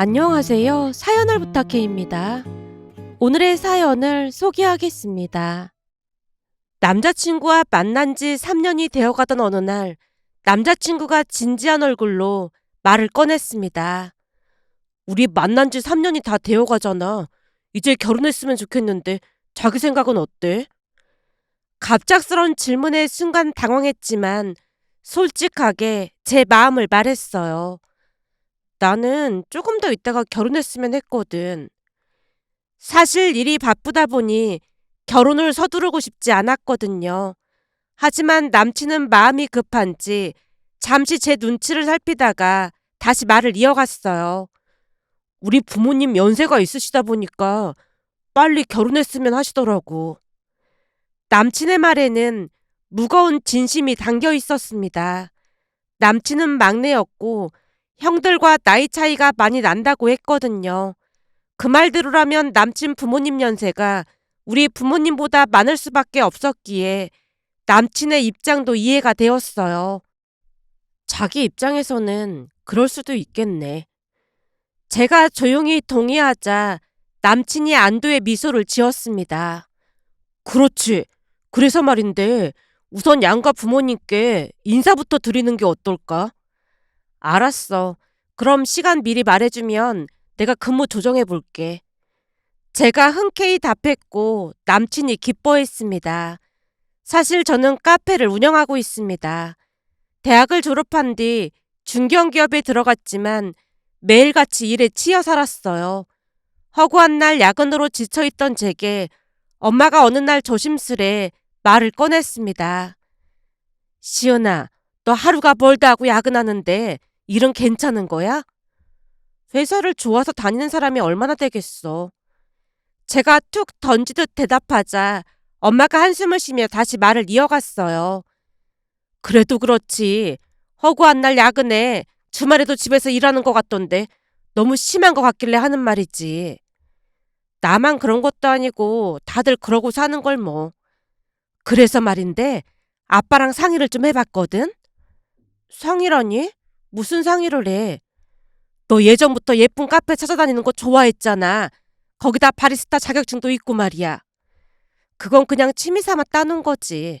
안녕하세요. 사연을 부탁해입니다. 오늘의 사연을 소개하겠습니다. 남자친구와 만난 지 3년이 되어 가던 어느 날, 남자친구가 진지한 얼굴로 말을 꺼냈습니다. 우리 만난 지 3년이 다 되어 가잖아. 이제 결혼했으면 좋겠는데, 자기 생각은 어때? 갑작스런 질문에 순간 당황했지만, 솔직하게 제 마음을 말했어요. 나는 조금 더 있다가 결혼했으면 했거든. 사실 일이 바쁘다 보니 결혼을 서두르고 싶지 않았거든요. 하지만 남친은 마음이 급한지 잠시 제 눈치를 살피다가 다시 말을 이어갔어요. 우리 부모님 연세가 있으시다 보니까 빨리 결혼했으면 하시더라고. 남친의 말에는 무거운 진심이 담겨 있었습니다. 남친은 막내였고 형들과 나이 차이가 많이 난다고 했거든요. 그 말대로라면 남친 부모님 연세가 우리 부모님보다 많을 수밖에 없었기에 남친의 입장도 이해가 되었어요. 자기 입장에서는 그럴 수도 있겠네. 제가 조용히 동의하자 남친이 안도의 미소를 지었습니다. 그렇지. 그래서 말인데 우선 양가 부모님께 인사부터 드리는 게 어떨까? 알았어. 그럼 시간 미리 말해주면 내가 근무 조정해 볼게. 제가 흔쾌히 답했고 남친이 기뻐했습니다. 사실 저는 카페를 운영하고 있습니다. 대학을 졸업한 뒤 중견기업에 들어갔지만 매일같이 일에 치여 살았어요. 허구한 날 야근으로 지쳐있던 제게 엄마가 어느 날 조심스레 말을 꺼냈습니다. 시연아, 너 하루가 멀다 하고 야근하는데 일은 괜찮은 거야? 회사를 좋아서 다니는 사람이 얼마나 되겠어. 제가 툭 던지듯 대답하자 엄마가 한숨을 쉬며 다시 말을 이어갔어요. 그래도 그렇지. 허구한 날 야근에 주말에도 집에서 일하는 것 같던데 너무 심한 것 같길래 하는 말이지. 나만 그런 것도 아니고 다들 그러고 사는 걸 뭐. 그래서 말인데 아빠랑 상의를 좀 해봤거든? 상의라니? 무슨 상의를 해? 너 예전부터 예쁜 카페 찾아다니는 거 좋아했잖아. 거기다 바리스타 자격증도 있고 말이야. 그건 그냥 취미 삼아 따놓은 거지.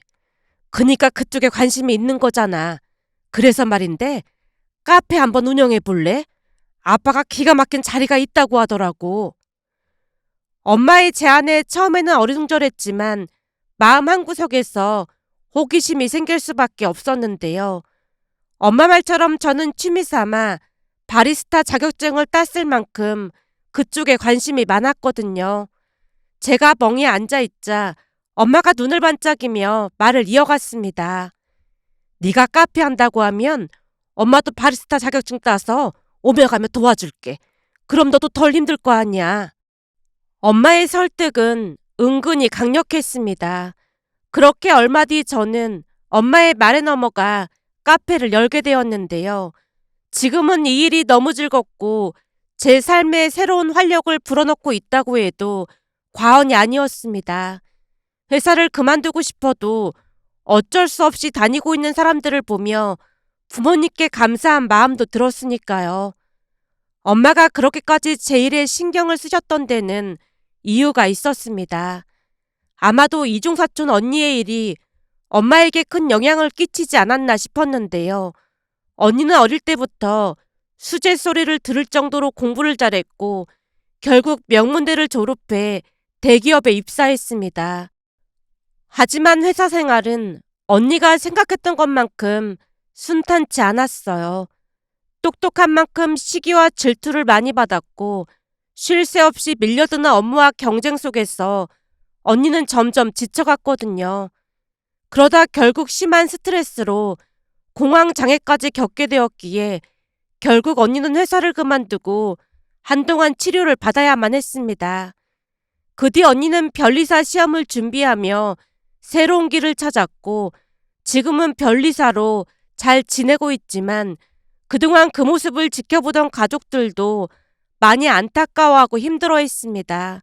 그니까 그쪽에 관심이 있는 거잖아. 그래서 말인데 카페 한번 운영해 볼래? 아빠가 기가 막힌 자리가 있다고 하더라고. 엄마의 제안에 처음에는 어리둥절했지만 마음 한구석에서 호기심이 생길 수밖에 없었는데요. 엄마 말처럼 저는 취미 삼아 바리스타 자격증을 땄을 만큼 그쪽에 관심이 많았거든요. 제가 멍에 앉아 있자 엄마가 눈을 반짝이며 말을 이어갔습니다. 네가 카페 한다고 하면 엄마도 바리스타 자격증 따서 오며 가며 도와줄게. 그럼 너도 덜 힘들 거 아니야. 엄마의 설득은 은근히 강력했습니다. 그렇게 얼마 뒤 저는 엄마의 말에 넘어가 카페를 열게 되었는데요. 지금은 이 일이 너무 즐겁고 제 삶에 새로운 활력을 불어넣고 있다고 해도 과언이 아니었습니다. 회사를 그만두고 싶어도 어쩔 수 없이 다니고 있는 사람들을 보며 부모님께 감사한 마음도 들었으니까요. 엄마가 그렇게까지 제 일에 신경을 쓰셨던 데는 이유가 있었습니다. 아마도 이중사촌 언니의 일이 엄마에게 큰 영향을 끼치지 않았나 싶었는데요. 언니는 어릴 때부터 수제 소리를 들을 정도로 공부를 잘했고 결국 명문대를 졸업해 대기업에 입사했습니다. 하지만 회사 생활은 언니가 생각했던 것만큼 순탄치 않았어요. 똑똑한 만큼 시기와 질투를 많이 받았고 쉴 새 없이 밀려드는 업무와 경쟁 속에서 언니는 점점 지쳐갔거든요. 그러다 결국 심한 스트레스로 공황 장애까지 겪게 되었기에 결국 언니는 회사를 그만두고 한동안 치료를 받아야만 했습니다. 그 뒤 언니는 변리사 시험을 준비하며 새로운 길을 찾았고 지금은 변리사로 잘 지내고 있지만 그동안 그 모습을 지켜보던 가족들도 많이 안타까워하고 힘들어 했습니다.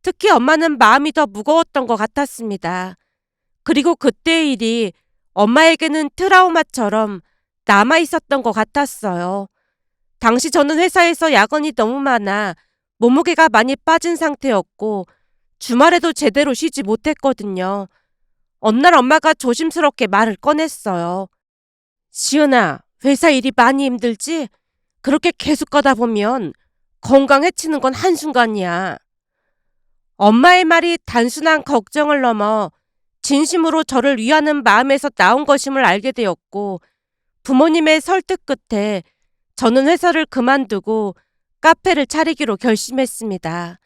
특히 엄마는 마음이 더 무거웠던 것 같았습니다. 그리고 그때의 일이 엄마에게는 트라우마처럼 남아 있었던 것 같았어요. 당시 저는 회사에서 야근이 너무 많아 몸무게가 많이 빠진 상태였고 주말에도 제대로 쉬지 못했거든요. 어느 날 엄마가 조심스럽게 말을 꺼냈어요. 시은아, 회사 일이 많이 힘들지? 그렇게 계속 가다 보면 건강 해치는 건 한순간이야. 엄마의 말이 단순한 걱정을 넘어 진심으로 저를 위하는 마음에서 나온 것임을 알게 되었고 부모님의 설득 끝에 저는 회사를 그만두고 카페를 차리기로 결심했습니다.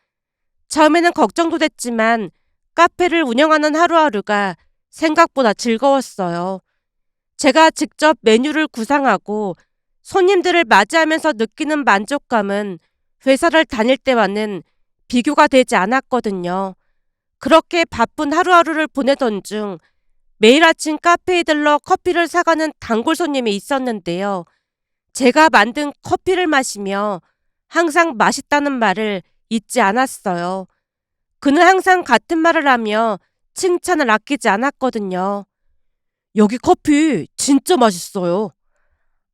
처음에는 걱정도 됐지만 카페를 운영하는 하루하루가 생각보다 즐거웠어요. 제가 직접 메뉴를 구상하고 손님들을 맞이하면서 느끼는 만족감은 회사를 다닐 때와는 비교가 되지 않았거든요. 그렇게 바쁜 하루하루를 보내던 중 매일 아침 카페에 들러 커피를 사가는 단골 손님이 있었는데요. 제가 만든 커피를 마시며 항상 맛있다는 말을 잊지 않았어요. 그는 항상 같은 말을 하며 칭찬을 아끼지 않았거든요. 여기 커피 진짜 맛있어요.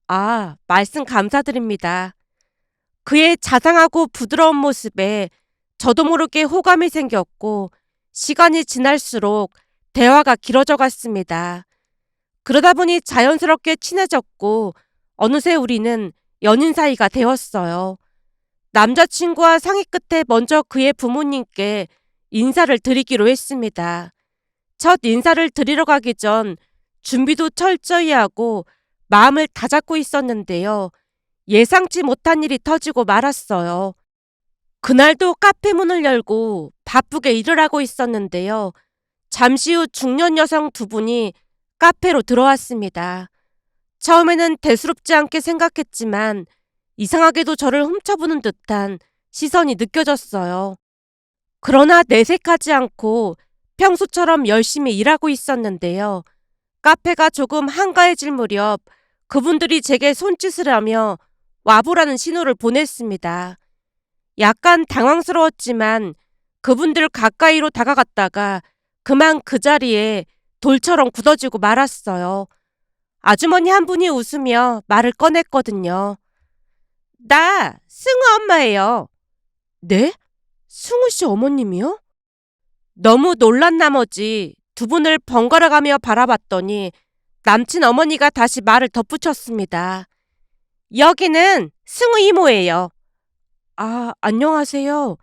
아, 말씀 감사드립니다. 그의 자상하고 부드러운 모습에 저도 모르게 호감이 생겼고 시간이 지날수록 대화가 길어져 갔습니다. 그러다 보니 자연스럽게 친해졌고 어느새 우리는 연인 사이가 되었어요. 남자친구와 상의 끝에 먼저 그의 부모님께 인사를 드리기로 했습니다. 첫 인사를 드리러 가기 전 준비도 철저히 하고 마음을 다잡고 있었는데요. 예상치 못한 일이 터지고 말았어요. 그날도 카페 문을 열고 바쁘게 일을 하고 있었는데요. 잠시 후 중년 여성 두 분이 카페로 들어왔습니다. 처음에는 대수롭지 않게 생각했지만 이상하게도 저를 훔쳐보는 듯한 시선이 느껴졌어요. 그러나 내색하지 않고 평소처럼 열심히 일하고 있었는데요. 카페가 조금 한가해질 무렵 그분들이 제게 손짓을 하며 와보라는 신호를 보냈습니다. 약간 당황스러웠지만 그분들 가까이로 다가갔다가 그만 그 자리에 돌처럼 굳어지고 말았어요. 아주머니 한 분이 웃으며 말을 꺼냈거든요. 나 승우 엄마예요. 네? 승우 씨 어머님이요? 너무 놀란 나머지 두 분을 번갈아 가며 바라봤더니 남친 어머니가 다시 말을 덧붙였습니다. 여기는 승우 이모예요. 아, 안녕하세요.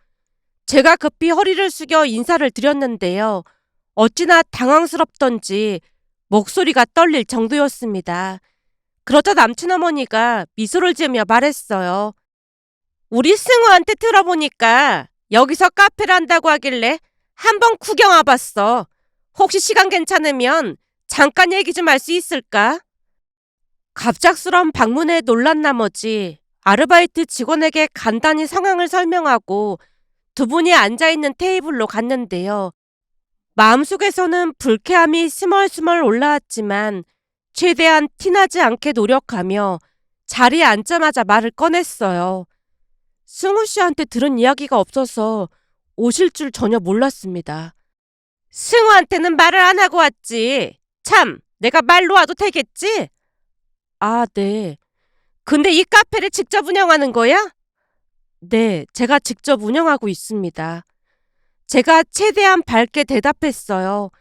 제가 급히 허리를 숙여 인사를 드렸는데요. 어찌나 당황스럽던지 목소리가 떨릴 정도였습니다. 그러자 남친 어머니가 미소를 지으며 말했어요. 우리 승우한테 들어보니까 여기서 카페를 한다고 하길래 한번 구경 와봤어. 혹시 시간 괜찮으면 잠깐 얘기 좀 할 수 있을까? 갑작스런 방문에 놀란 나머지 아르바이트 직원에게 간단히 상황을 설명하고 두 분이 앉아있는 테이블로 갔는데요. 마음속에서는 불쾌함이 스멀스멀 올라왔지만 최대한 티나지 않게 노력하며 자리에 앉자마자 말을 꺼냈어요. 승우 씨한테 들은 이야기가 없어서 오실 줄 전혀 몰랐습니다. 승우한테는 말을 안 하고 왔지. 참, 내가 말로 와도 되겠지? 아, 네. 근데 이 카페를 직접 운영하는 거야? 네, 제가 직접 운영하고 있습니다. 제가 최대한 밝게 대답했어요.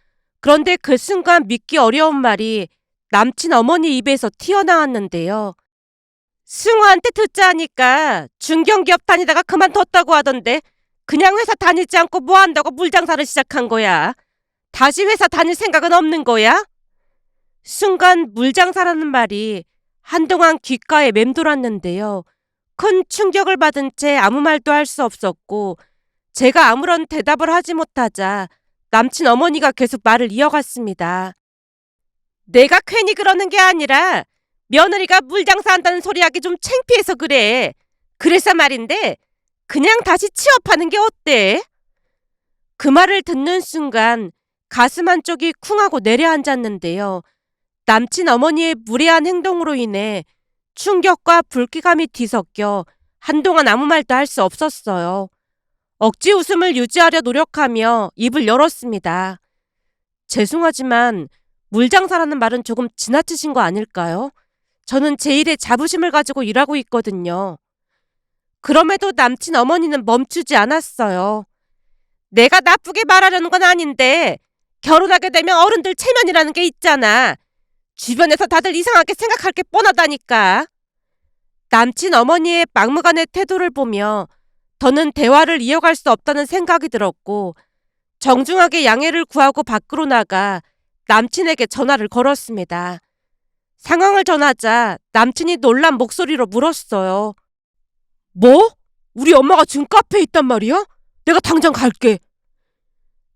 그런데 그 순간 믿기 어려운 말이 남친 어머니 입에서 튀어나왔는데요. 승우한테 듣자 하니까 중견기업 다니다가 그만뒀다고 하던데 그냥 회사 다니지 않고 뭐 한다고 물장사를 시작한 거야. 다시 회사 다닐 생각은 없는 거야? 순간 물장사라는 말이 한동안 귓가에 맴돌았는데요. 큰 충격을 받은 채 아무 말도 할 수 없었고 제가 아무런 대답을 하지 못하자 남친 어머니가 계속 말을 이어갔습니다. 내가 괜히 그러는 게 아니라 며느리가 물 장사한다는 소리 하기 좀 창피해서 그래. 그래서 말인데 그냥 다시 취업하는 게 어때? 그 말을 듣는 순간 가슴 한쪽이 쿵하고 내려앉았는데요. 남친 어머니의 무례한 행동으로 인해 충격과 불쾌감이 뒤섞여 한동안 아무 말도 할 수 없었어요. 억지 웃음을 유지하려 노력하며 입을 열었습니다. 죄송하지만 물장사라는 말은 조금 지나치신 거 아닐까요? 저는 제 일에 자부심을 가지고 일하고 있거든요. 그럼에도 남친 어머니는 멈추지 않았어요. 내가 나쁘게 말하려는 건 아닌데 결혼하게 되면 어른들 체면이라는 게 있잖아. 주변에서 다들 이상하게 생각할 게 뻔하다니까. 남친 어머니의 막무가내 태도를 보며 더는 대화를 이어갈 수 없다는 생각이 들었고 정중하게 양해를 구하고 밖으로 나가 남친에게 전화를 걸었습니다. 상황을 전하자 남친이 놀란 목소리로 물었어요. 뭐? 우리 엄마가 지금 카페에 있단 말이야? 내가 당장 갈게.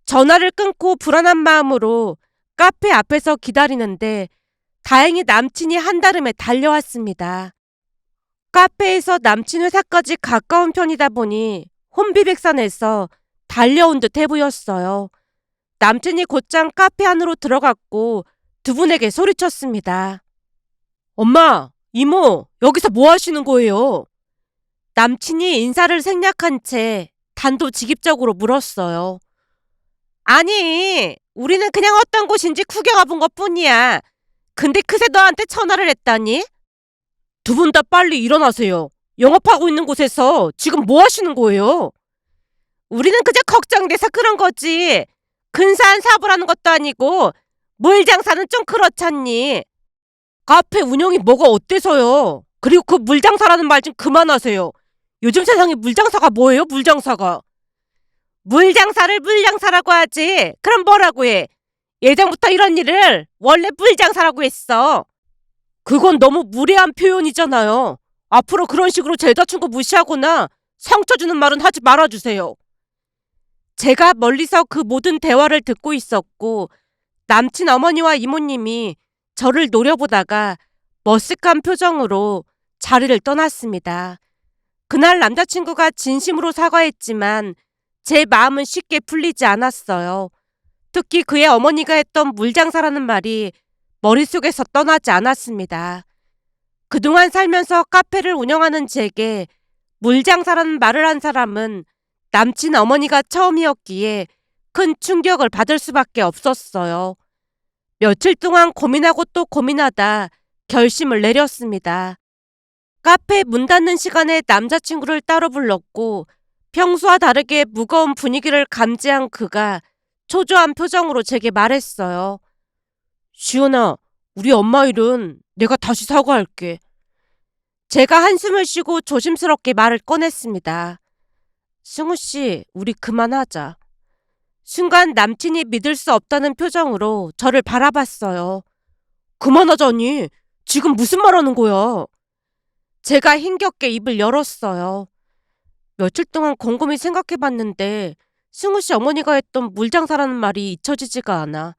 전화를 끊고 불안한 마음으로 카페 앞에서 기다리는데 다행히 남친이 한달음에 달려왔습니다. 카페에서 남친 회사까지 가까운 편이다 보니 혼비백산해서 달려온 듯 해 보였어요. 남친이 곧장 카페 안으로 들어갔고 두 분에게 소리쳤습니다. 엄마, 이모, 여기서 뭐 하시는 거예요? 남친이 인사를 생략한 채 단도직입적으로 물었어요. 아니, 우리는 그냥 어떤 곳인지 구경 와본 것 뿐이야. 근데 그새 너한테 전화를 했다니? 두 분 다 빨리 일어나세요. 영업하고 있는 곳에서 지금 뭐 하시는 거예요? 우리는 그저 걱정돼서 그런 거지. 근사한 사부라는 것도 아니고 물 장사는 좀 그렇잖니. 카페 운영이 뭐가 어때서요? 그리고 그 물장사라는 말 좀 그만하세요. 요즘 세상에 물장사가 뭐예요, 물장사가? 물장사를 물장사라고 하지. 그럼 뭐라고 해? 예전부터 이런 일을 원래 물장사라고 했어. 그건 너무 무례한 표현이잖아요. 앞으로 그런 식으로 제 여자친구 무시하거나 상처 주는 말은 하지 말아주세요. 제가 멀리서 그 모든 대화를 듣고 있었고 남친 어머니와 이모님이 저를 노려보다가 머쓱한 표정으로 자리를 떠났습니다. 그날 남자친구가 진심으로 사과했지만 제 마음은 쉽게 풀리지 않았어요. 특히 그의 어머니가 했던 물장사라는 말이 머릿속에서 떠나지 않았습니다. 그동안 살면서 카페를 운영하는 제게 물장사라는 말을 한 사람은 남친 어머니가 처음이었기에 큰 충격을 받을 수밖에 없었어요. 며칠 동안 고민하고 또 고민하다 결심을 내렸습니다. 카페 문 닫는 시간에 남자친구를 따로 불렀고 평소와 다르게 무거운 분위기를 감지한 그가 초조한 표정으로 제게 말했어요. 시연아, 우리 엄마 일은 내가 다시 사과할게. 제가 한숨을 쉬고 조심스럽게 말을 꺼냈습니다. 승우 씨, 우리 그만하자. 순간 남친이 믿을 수 없다는 표정으로 저를 바라봤어요. 그만하자니? 지금 무슨 말 하는 거야? 제가 힘겹게 입을 열었어요. 며칠 동안 곰곰이 생각해 봤는데 승우 씨 어머니가 했던 물장사라는 말이 잊혀지지가 않아.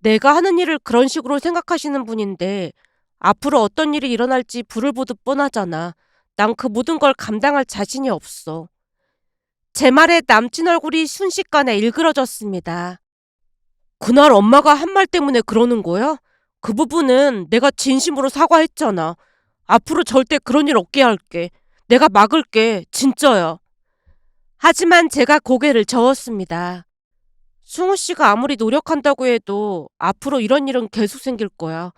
내가 하는 일을 그런 식으로 생각하시는 분인데 앞으로 어떤 일이 일어날지 불을 보듯 뻔하잖아. 난 그 모든 걸 감당할 자신이 없어. 제 말에 남친 얼굴이 순식간에 일그러졌습니다. 그날 엄마가 한 말 때문에 그러는 거야? 그 부분은 내가 진심으로 사과했잖아. 앞으로 절대 그런 일 없게 할게. 내가 막을게. 진짜야. 하지만 제가 고개를 저었습니다. 승우 씨가 아무리 노력한다고 해도 앞으로 이런 일은 계속 생길 거야.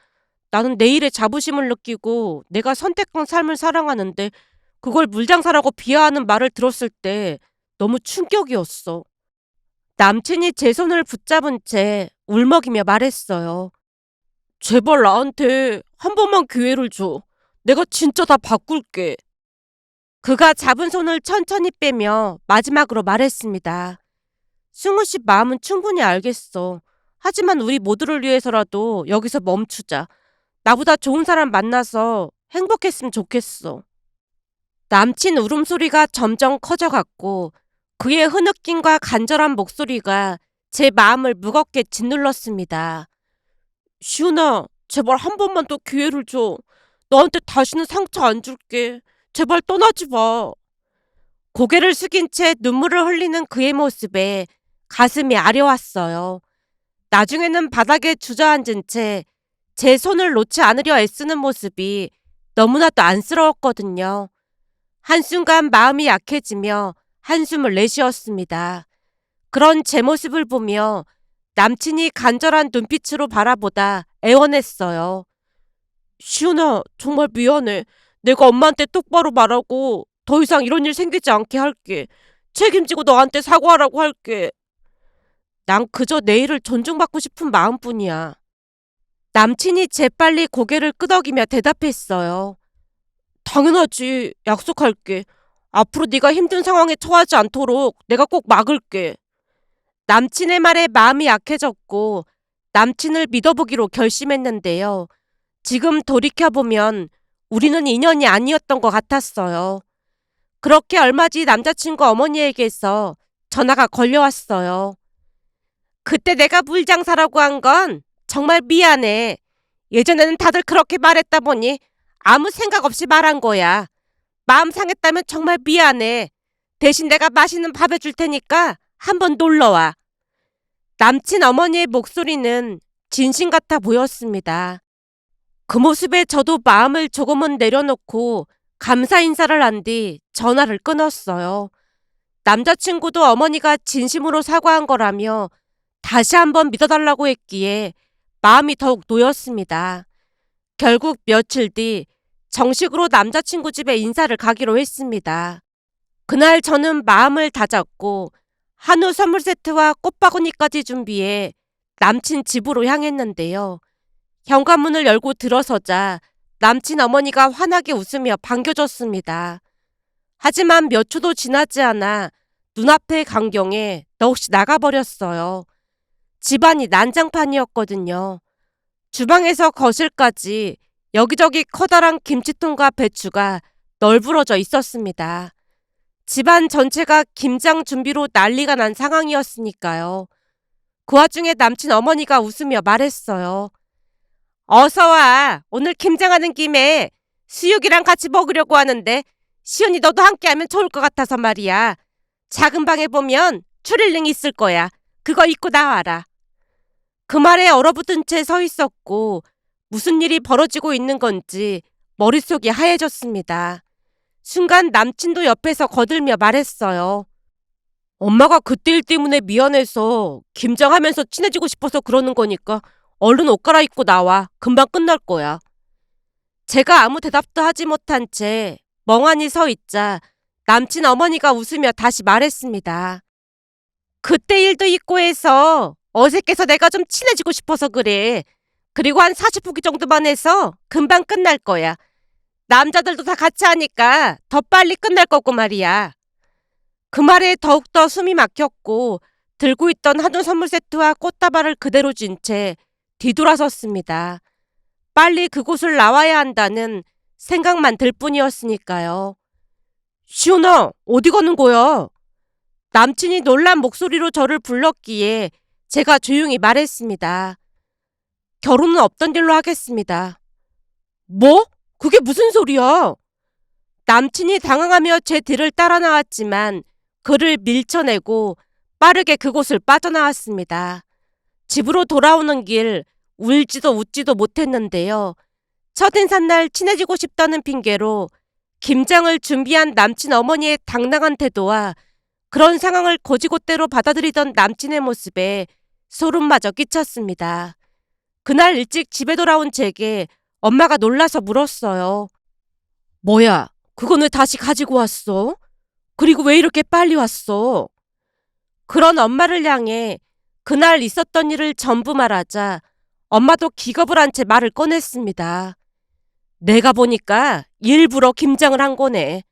나는 내 일에 자부심을 느끼고 내가 선택한 삶을 사랑하는데 그걸 물장사라고 비하하는 말을 들었을 때 너무 충격이었어. 남친이 제 손을 붙잡은 채 울먹이며 말했어요. 제발 나한테 한 번만 기회를 줘. 내가 진짜 다 바꿀게. 그가 잡은 손을 천천히 빼며 마지막으로 말했습니다. 승우 씨 마음은 충분히 알겠어. 하지만 우리 모두를 위해서라도 여기서 멈추자. 나보다 좋은 사람 만나서 행복했으면 좋겠어. 남친 울음소리가 점점 커져갔고 그의 흐느낌과 간절한 목소리가 제 마음을 무겁게 짓눌렀습니다. 시훈아, 제발 한 번만 더 기회를 줘. 너한테 다시는 상처 안 줄게. 제발 떠나지 마. 고개를 숙인 채 눈물을 흘리는 그의 모습에 가슴이 아려왔어요. 나중에는 바닥에 주저앉은 채 제 손을 놓지 않으려 애쓰는 모습이 너무나도 안쓰러웠거든요. 한순간 마음이 약해지며 한숨을 내쉬었습니다. 그런 제 모습을 보며 남친이 간절한 눈빛으로 바라보다 애원했어요. 시은아, 정말 미안해. 내가 엄마한테 똑바로 말하고 더 이상 이런 일 생기지 않게 할게. 책임지고 너한테 사과하라고 할게. 난 그저 내일을 존중받고 싶은 마음뿐이야. 남친이 재빨리 고개를 끄덕이며 대답했어요. 당연하지. 약속할게. 앞으로 네가 힘든 상황에 처하지 않도록 내가 꼭 막을게. 남친의 말에 마음이 약해졌고 남친을 믿어보기로 결심했는데요. 지금 돌이켜보면 우리는 인연이 아니었던 것 같았어요. 그렇게 얼마 뒤 남자친구 어머니에게서 전화가 걸려왔어요. 그때 내가 물장사라고 한 건 정말 미안해. 예전에는 다들 그렇게 말했다 보니 아무 생각 없이 말한 거야. 마음 상했다면 정말 미안해. 대신 내가 맛있는 밥 해줄 테니까 한번 놀러와. 남친 어머니의 목소리는 진심 같아 보였습니다. 그 모습에 저도 마음을 조금은 내려놓고 감사 인사를 한 뒤 전화를 끊었어요. 남자친구도 어머니가 진심으로 사과한 거라며 다시 한번 믿어달라고 했기에 마음이 더욱 놓였습니다. 결국 며칠 뒤 정식으로 남자친구 집에 인사를 가기로 했습니다. 그날 저는 마음을 다잡고 한우 선물 세트와 꽃바구니까지 준비해 남친 집으로 향했는데요. 현관문을 열고 들어서자 남친 어머니가 환하게 웃으며 반겨줬습니다. 하지만 몇 초도 지나지 않아 눈앞의 광경에 넋이 나가버렸어요. 집안이 난장판이었거든요. 주방에서 거실까지 여기저기 커다란 김치통과 배추가 널브러져 있었습니다. 집안 전체가 김장 준비로 난리가 난 상황이었으니까요. 그 와중에 남친 어머니가 웃으며 말했어요. 어서 와. 오늘 김장하는 김에 수육이랑 같이 먹으려고 하는데 시연이 너도 함께하면 좋을 것 같아서 말이야. 작은 방에 보면 추릴링 있을 거야. 그거 입고 나와라. 그 말에 얼어붙은 채 서 있었고 무슨 일이 벌어지고 있는 건지 머릿속이 하얘졌습니다. 순간 남친도 옆에서 거들며 말했어요. 엄마가 그때 일 때문에 미안해서 김장하면서 친해지고 싶어서 그러는 거니까 얼른 옷 갈아입고 나와. 금방 끝날 거야. 제가 아무 대답도 하지 못한 채 멍하니 서 있자 남친 어머니가 웃으며 다시 말했습니다. 그때 일도 있고 해서 어색해서 내가 좀 친해지고 싶어서 그래. 그리고 한 40분기 정도만 해서 금방 끝날 거야. 남자들도 다 같이 하니까 더 빨리 끝날 거고 말이야. 그 말에 더욱더 숨이 막혔고 들고 있던 한우 선물 세트와 꽃다발을 그대로 쥔 채 뒤돌아섰습니다. 빨리 그곳을 나와야 한다는 생각만 들 뿐이었으니까요. 시온아, 어디 가는 거야? 남친이 놀란 목소리로 저를 불렀기에 제가 조용히 말했습니다. 결혼은 없던 일로 하겠습니다. 뭐? 그게 무슨 소리야? 남친이 당황하며 제 뒤를 따라 나왔지만 그를 밀쳐내고 빠르게 그곳을 빠져나왔습니다. 집으로 돌아오는 길 울지도 웃지도 못했는데요. 첫인산 날 친해지고 싶다는 핑계로 김장을 준비한 남친 어머니의 당당한 태도와 그런 상황을 거지곳대로 받아들이던 남친의 모습에 소름마저 끼쳤습니다. 그날 일찍 집에 돌아온 제게 엄마가 놀라서 물었어요. 뭐야, 그건 왜 다시 가지고 왔어? 그리고 왜 이렇게 빨리 왔어? 그런 엄마를 향해 그날 있었던 일을 전부 말하자 엄마도 기겁을 한 채 말을 꺼냈습니다. 내가 보니까 일부러 김장을 한 거네.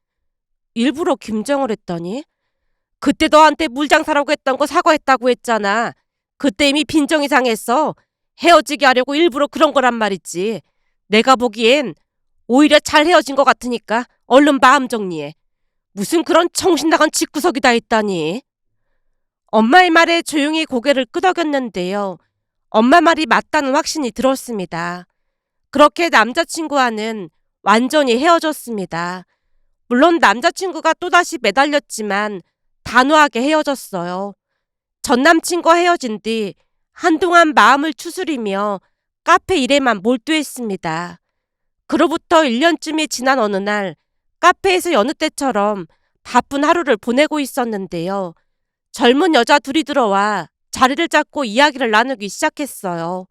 일부러 김장을 했다니? 그때 너한테 물장 사라고 했던 거 사과했다고 했잖아. 그때 이미 빈정이 상했어. 헤어지게 하려고 일부러 그런 거란 말이지. 내가 보기엔 오히려 잘 헤어진 것 같으니까 얼른 마음 정리해. 무슨 그런 정신 나간 집구석이 다 있다니. 엄마의 말에 조용히 고개를 끄덕였는데요. 엄마 말이 맞다는 확신이 들었습니다. 그렇게 남자친구와는 완전히 헤어졌습니다. 물론 남자친구가 또다시 매달렸지만 단호하게 헤어졌어요. 전 남친과 헤어진 뒤 한동안 마음을 추스리며 카페 일에만 몰두했습니다. 그로부터 1년쯤이 지난 어느 날 카페에서 여느 때처럼 바쁜 하루를 보내고 있었는데요. 젊은 여자 둘이 들어와 자리를 잡고 이야기를 나누기 시작했어요.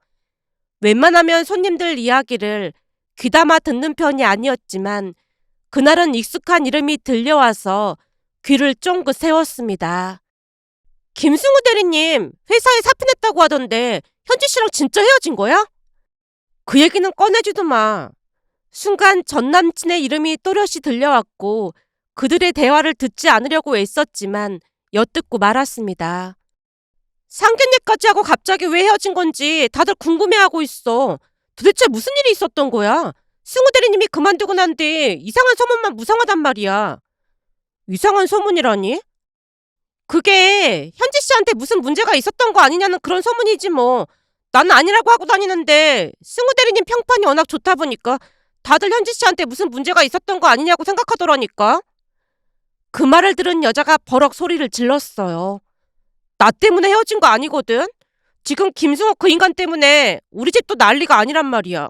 웬만하면 손님들 이야기를 귀담아 듣는 편이 아니었지만 그날은 익숙한 이름이 들려와서 귀를 쫑긋 세웠습니다. 김승우 대리님, 회사에 사표 냈다고 하던데 현지 씨랑 진짜 헤어진 거야? 그 얘기는 꺼내지도 마. 순간 전 남친의 이름이 또렷이 들려왔고 그들의 대화를 듣지 않으려고 애썼지만 엿듣고 말았습니다. 상견례까지 하고 갑자기 왜 헤어진 건지 다들 궁금해하고 있어. 도대체 무슨 일이 있었던 거야? 승우 대리님이 그만두고 난 뒤 이상한 소문만 무성하단 말이야. 이상한 소문이라니? 그게 현지 씨한테 무슨 문제가 있었던 거 아니냐는 그런 소문이지 뭐. 나는 아니라고 하고 다니는데 승우 대리님 평판이 워낙 좋다 보니까 다들 현지 씨한테 무슨 문제가 있었던 거 아니냐고 생각하더라니까. 그 말을 들은 여자가 버럭 소리를 질렀어요. 나 때문에 헤어진 거 아니거든. 지금 김승호 그 인간 때문에 우리 집도 난리가 아니란 말이야.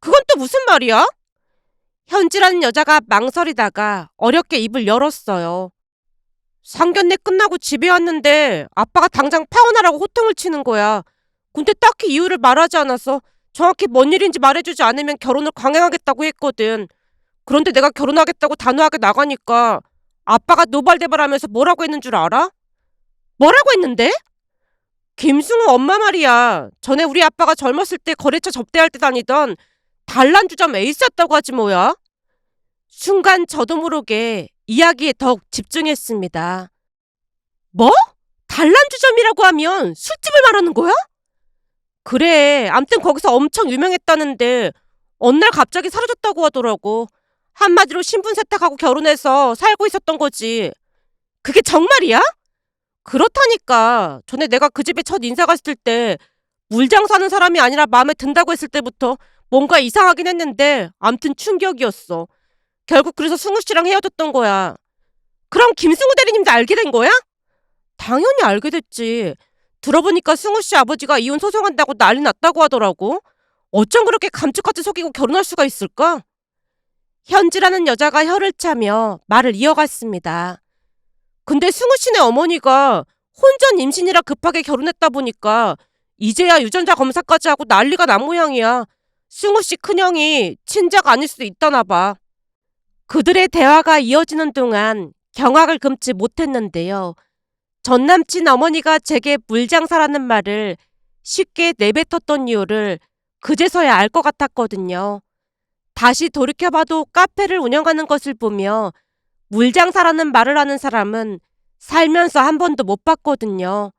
그건 또 무슨 말이야? 현지라는 여자가 망설이다가 어렵게 입을 열었어요. 상견례 끝나고 집에 왔는데 아빠가 당장 파혼하라고 호통을 치는 거야. 근데 딱히 이유를 말하지 않아서 정확히 뭔 일인지 말해주지 않으면 결혼을 강행하겠다고 했거든. 그런데 내가 결혼하겠다고 단호하게 나가니까 아빠가 노발대발하면서 뭐라고 했는 줄 알아? 뭐라고 했는데? 김승우 엄마 말이야. 전에 우리 아빠가 젊었을 때 거래처 접대할 때 다니던 단란주점 에이스였다고 하지 뭐야. 순간 저도 모르게 이야기에 더욱 집중했습니다. 뭐? 단란주점이라고 하면 술집을 말하는 거야? 그래. 암튼 거기서 엄청 유명했다는데 어느 날 갑자기 사라졌다고 하더라고. 한마디로 신분 세탁하고 결혼해서 살고 있었던 거지. 그게 정말이야? 그렇다니까. 전에 내가 그 집에 첫 인사 갔을 때 물장 사는 사람이 아니라 마음에 든다고 했을 때부터 뭔가 이상하긴 했는데 암튼 충격이었어. 결국 그래서 승우 씨랑 헤어졌던 거야. 그럼 김승우 대리님도 알게 된 거야? 당연히 알게 됐지. 들어보니까 승우 씨 아버지가 이혼 소송한다고 난리 났다고 하더라고. 어쩜 그렇게 감쪽같이 속이고 결혼할 수가 있을까? 현지라는 여자가 혀를 차며 말을 이어갔습니다. 근데 승우 씨네 어머니가 혼전 임신이라 급하게 결혼했다 보니까 이제야 유전자 검사까지 하고 난리가 난 모양이야. 승우 씨 큰형이 친자가 아닐 수도 있다나 봐. 그들의 대화가 이어지는 동안 경악을 금치 못했는데요. 전 남친 어머니가 제게 물장사라는 말을 쉽게 내뱉었던 이유를 그제서야 알 것 같았거든요. 다시 돌이켜봐도 카페를 운영하는 것을 보며 물장사라는 말을 하는 사람은 살면서 한 번도 못 봤거든요.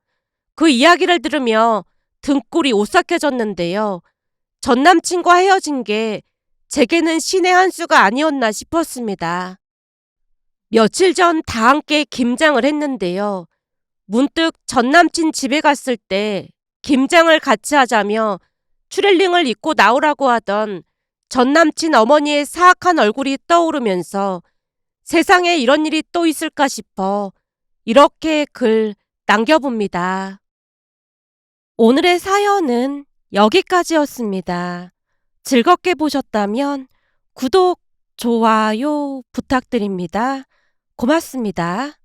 그 이야기를 들으며 등골이 오싹해졌는데요. 전 남친과 헤어진 게 제게는 신의 한 수가 아니었나 싶었습니다. 며칠 전 다 함께 김장을 했는데요. 문득 전 남친 집에 갔을 때 김장을 같이 하자며 추렐링을 입고 나오라고 하던 전 남친 어머니의 사악한 얼굴이 떠오르면서 세상에 이런 일이 또 있을까 싶어 이렇게 글 남겨봅니다. 오늘의 사연은 여기까지였습니다. 즐겁게 보셨다면 구독, 좋아요 부탁드립니다. 고맙습니다.